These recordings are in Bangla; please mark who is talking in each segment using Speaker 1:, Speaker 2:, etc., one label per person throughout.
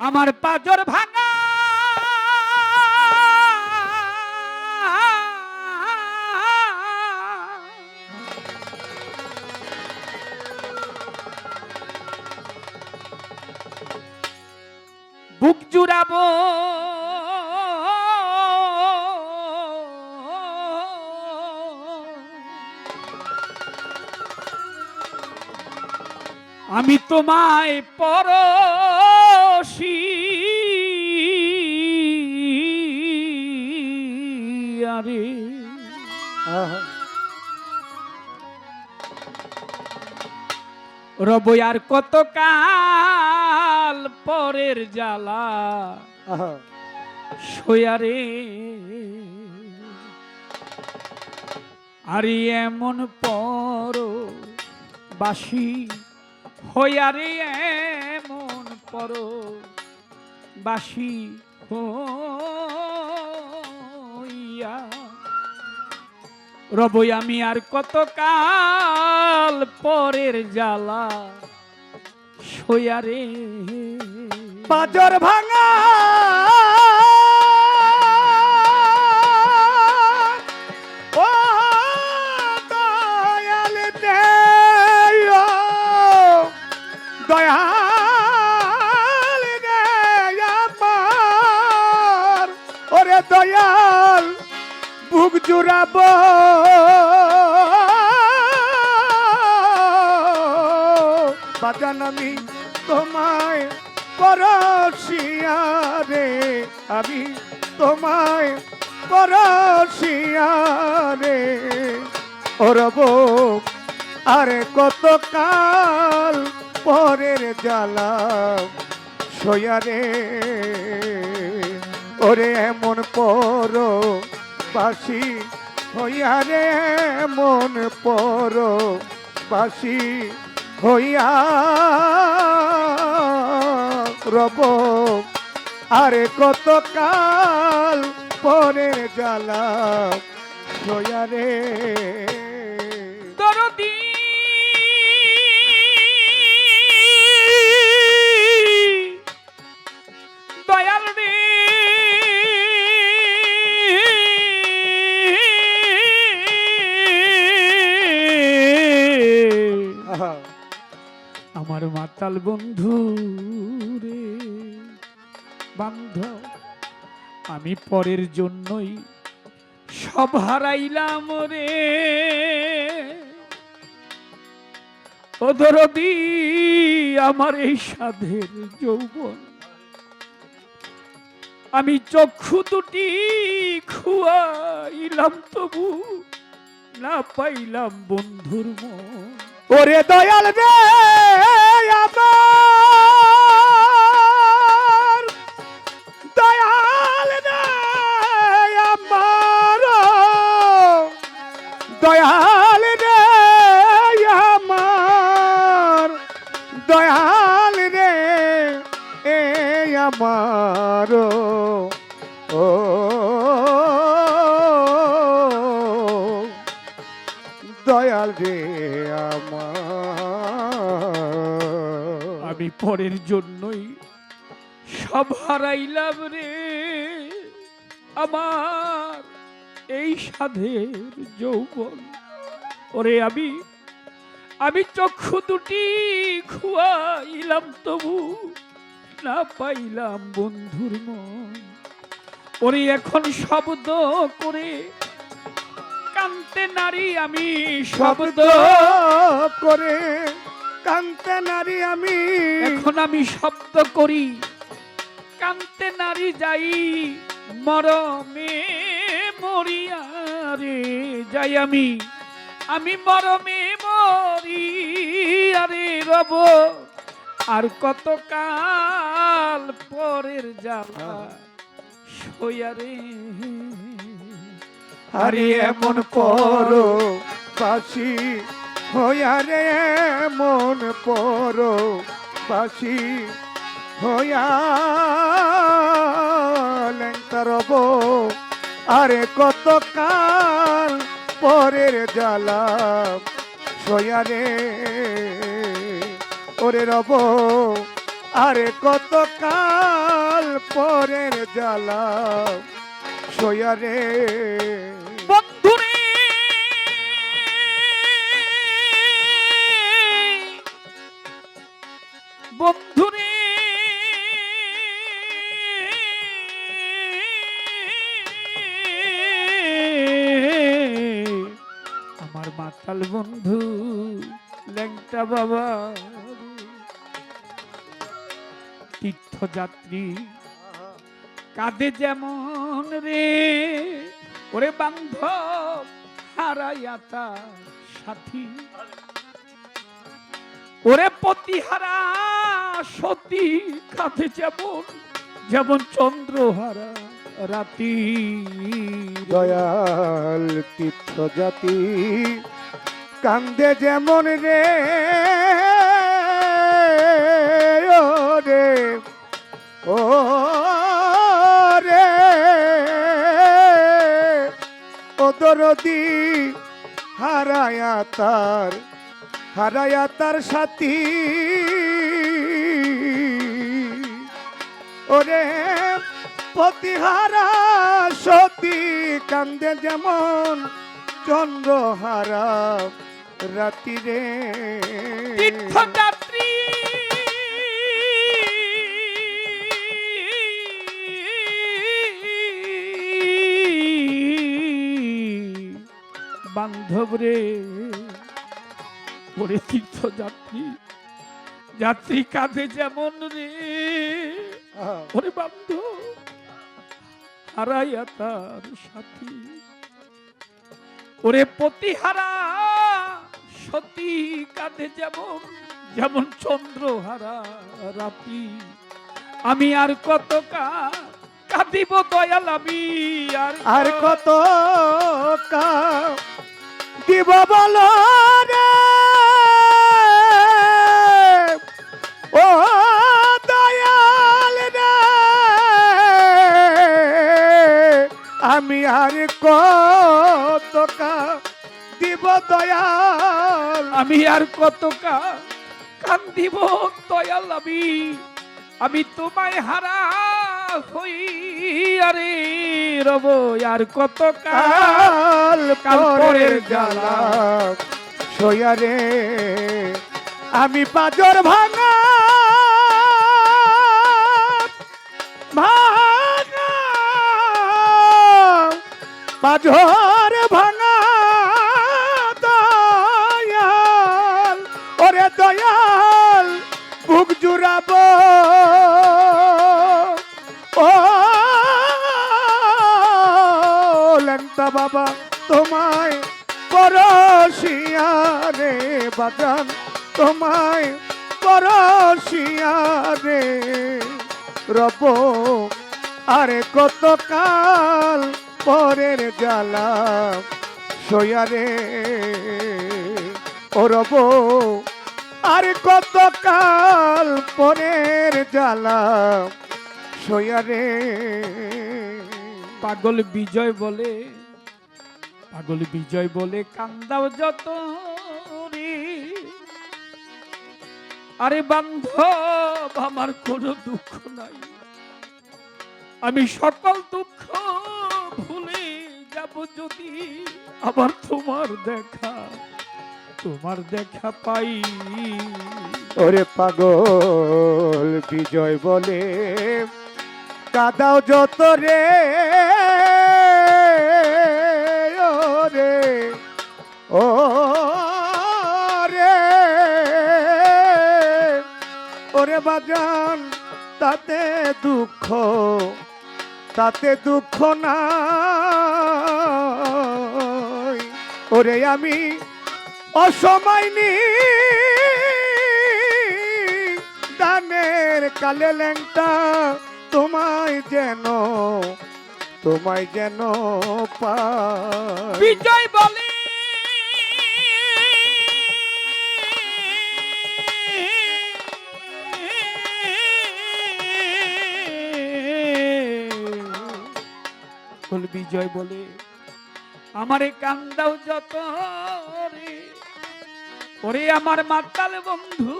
Speaker 1: আমার পাজর ভাঙা। বুক জুড়াবো। আমি তোমায় পরশি আরে
Speaker 2: আহা,
Speaker 1: রব আর কত কাল পরের জ্বালা। সয়ারে আরে এমন পর বাসি হইয়ারে পর বাসি হইয়া। রবই আমি আর কত কাল পরের জ্বালা সয়ারে
Speaker 2: পাজর ভাঙা ওরে দয়াল, বুক জুড়াব। বাজান আমি তোমায় পরশিয়া রে, আমি তোমায় পরশিয়া রে। ওরব আরে কত কাল পরের জ্বালা সয়া রে। ওরে এমন পর, বাসি হইয়া রে এমন পর, বাসি হইয়া রব। আরে কত কাল পরের জ্বালা সয়া রে
Speaker 1: আমার মাতাল বন্ধু রে। বান্ধব, আমি পরের জন্যই সব হারাইলাম রে। ও দরদি, আমার এই সাধের যৌবন। আমি চক্ষু দুটি খুয়াইলাম তবু না পাইলাম বন্ধুর মন।
Speaker 2: ওরে দয়াল রে আমার। দয়াল রে আমার। দয়াল রে আমার। দয়াল রে এ আমার। ও, দয়াল রে।
Speaker 1: আমি পরের জন্যই সব হারাইলাম রে। আমার এই সাধের যৌবন। ওরে আমি আমি চক্ষু দুটি খুয়াইলাম তবু না পাইলাম বন্ধুর মন। ওরে এখন শব্দ করে কান্তে নারী আমি, শব্দ
Speaker 2: করে কান্তে নারী আমি।
Speaker 1: এখন আমি শব্দ করি কান্তে নারী যাই মরমে মরিয়া রে যাই আমি। আমি মরমে মরি আরে রব আর কত কাল পরের জ্বালা সয়ারে
Speaker 2: আরে এমন পর বাসি হইয়া মন পর বাসি, হইয়া লেঙ্কারব আরে কত কাল পরের জ্বালা সয়া রে ওরে রব। আরে কত কাল পরের জ্বালা সইয়া
Speaker 1: ল্যাংটা বাবা। তীর্থযাত্রী, কাঁদে যেমন রে। ওরে বান্ধব, হারাইয়া তার সাথী। ওরে পতিহারা, সতী কাঁধে যেমন যেমন চন্দ্রহারা রাতি।
Speaker 2: দয়াল তীর্থ জাতি কান্দে যেমন রে, ও রে ও রে। ও দরদি হারায়া তার হারায়া তার সাথী। ওরে পতিহারা সতী কান্দে যেমন চন্দ্রহারা রাতিরে
Speaker 1: তীর্থযাত্রী। বান্ধব রে ওরে তীর্থযাত্রী যাত্রী কাঁধে যেমন রে। ওরে বান্ধব হারাইয়া তার সাথী। ওরে প্রতিহারা সতী কাঁধে যেমন যেমন চন্দ্রহারা রাতি আমি আর কত কাঁদিব দয়াল আমি আর
Speaker 2: আর কত কা দিব বলো রে? আমি আর কতকা দিব দয়াল?
Speaker 1: আমি আর কত কান্দিব দয়াল আমি? আমি তোমায় হারা হই আরে রব আর কত
Speaker 2: কাল
Speaker 1: কাল
Speaker 2: পরের
Speaker 1: পরের
Speaker 2: জ্বালা?
Speaker 1: জ্বালা।
Speaker 2: সইয়া আমি পাজর ভাঙা পাজর ভাঙা দয়াল। ওরে দয়াল, বুক জুড়াবো। ও লেংটা বাবা, তোমায় পরশিয়া রে তোমায় পরশিয়া রে রব। আরে কত কাল পরের জ্বালা, সইয়া রে। ও আর কত কাল পরের জ্বালা, সইয়া রে।
Speaker 1: পাগল বিজয় বলে, পাগল বিজয় বলে কান্দাও যত আরে বান্ধব, আমার কোনো দুঃখ নাই। আমি সকল দুঃখ যাব যদি আবার তোমার দেখা তোমার দেখা পাই।
Speaker 2: ওরে পাগল, বিজয় বলে কাদাও যত রে। ওরে ও রে ওরে বাজান, তাতে দুঃখ তাতে দুঃখ নাই। ওরে আমি অসময় নি দানের কালে ল্যাংটা তোমায় যেন তোমায় যেন পাই।
Speaker 1: বিজয় বলে। বল বিজয় বলে। আমারে কান্দাও যত রে। ওরে আমার মাতাল বন্ধু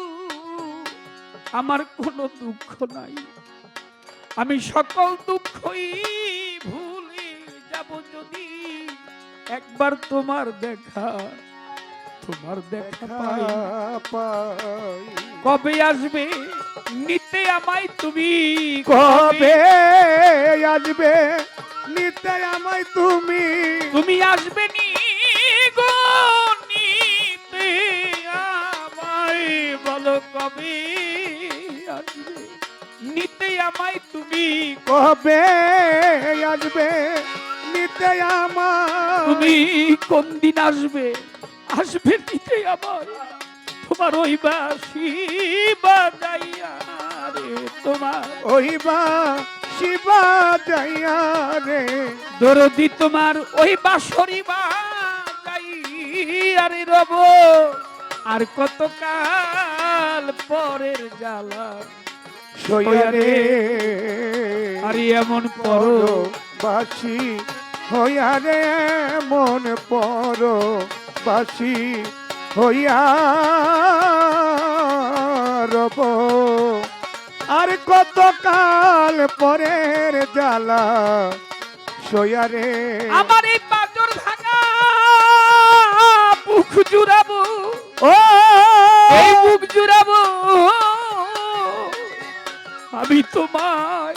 Speaker 1: আমার কোনো দুঃখ নাই। আমি সকল দুঃখই ভুলে যাব যদি একবার তোমার দেখা তোমার দেখা পাই।
Speaker 2: পাই।
Speaker 1: কবে আসবে নিতে আমায় তুমি
Speaker 2: কবে? আসবে? নিতে আমায় তুমি।
Speaker 1: তুমি আসবে নি গো নিতে আমায় বলো কবে আসবে? নিতে আমায় তুমি
Speaker 2: কবে আসবে? নিতে আমায়।
Speaker 1: তুমি কোন দিন আসবে? আসবে নিতে আমার তোমার ওই বাসি বাজাইয়া রে তোমার।
Speaker 2: ওই বা শিবা যাইয়া রে।
Speaker 1: দরদি তোমার ওই বাসরি বাজাইয়া রে রব। আর কত কাল পরের জ্বালা
Speaker 2: সইয়া রে।
Speaker 1: আর এমন পরো।
Speaker 2: বাসি হইয়া রে মন পর বাসি হইয়া রব। আর কত কাল পরের জ্বালা সইয়া রে।
Speaker 1: আমার এই পাঁচর ভাঙা বুক জুড়াবো।
Speaker 2: ও!
Speaker 1: এই বুক জুড়াবো। আমি তোমায়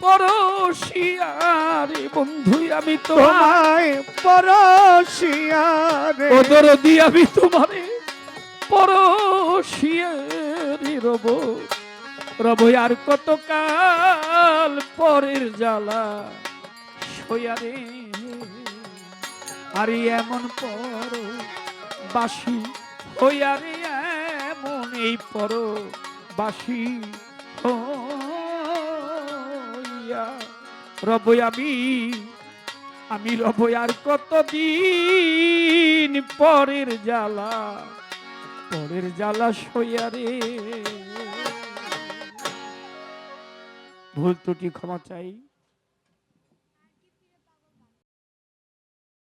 Speaker 1: পরশিয়ারে বন্ধু আমি তোমার
Speaker 2: তোমায় পরশিয়া রে
Speaker 1: ওদরদি আমি তোমারে পরশিয়ারে রব। রব আর কত কাল পরের জ্বালা সয়ারে আর এমন পর বাসি হইয়ারে এমন এই পর বাসি হইয়া। রব, আমি আমি রব, আর কতদিন পরের জ্বালা পরের জ্বালা সইয়ারে ভুল ত্রুটি ক্ষমা চাই।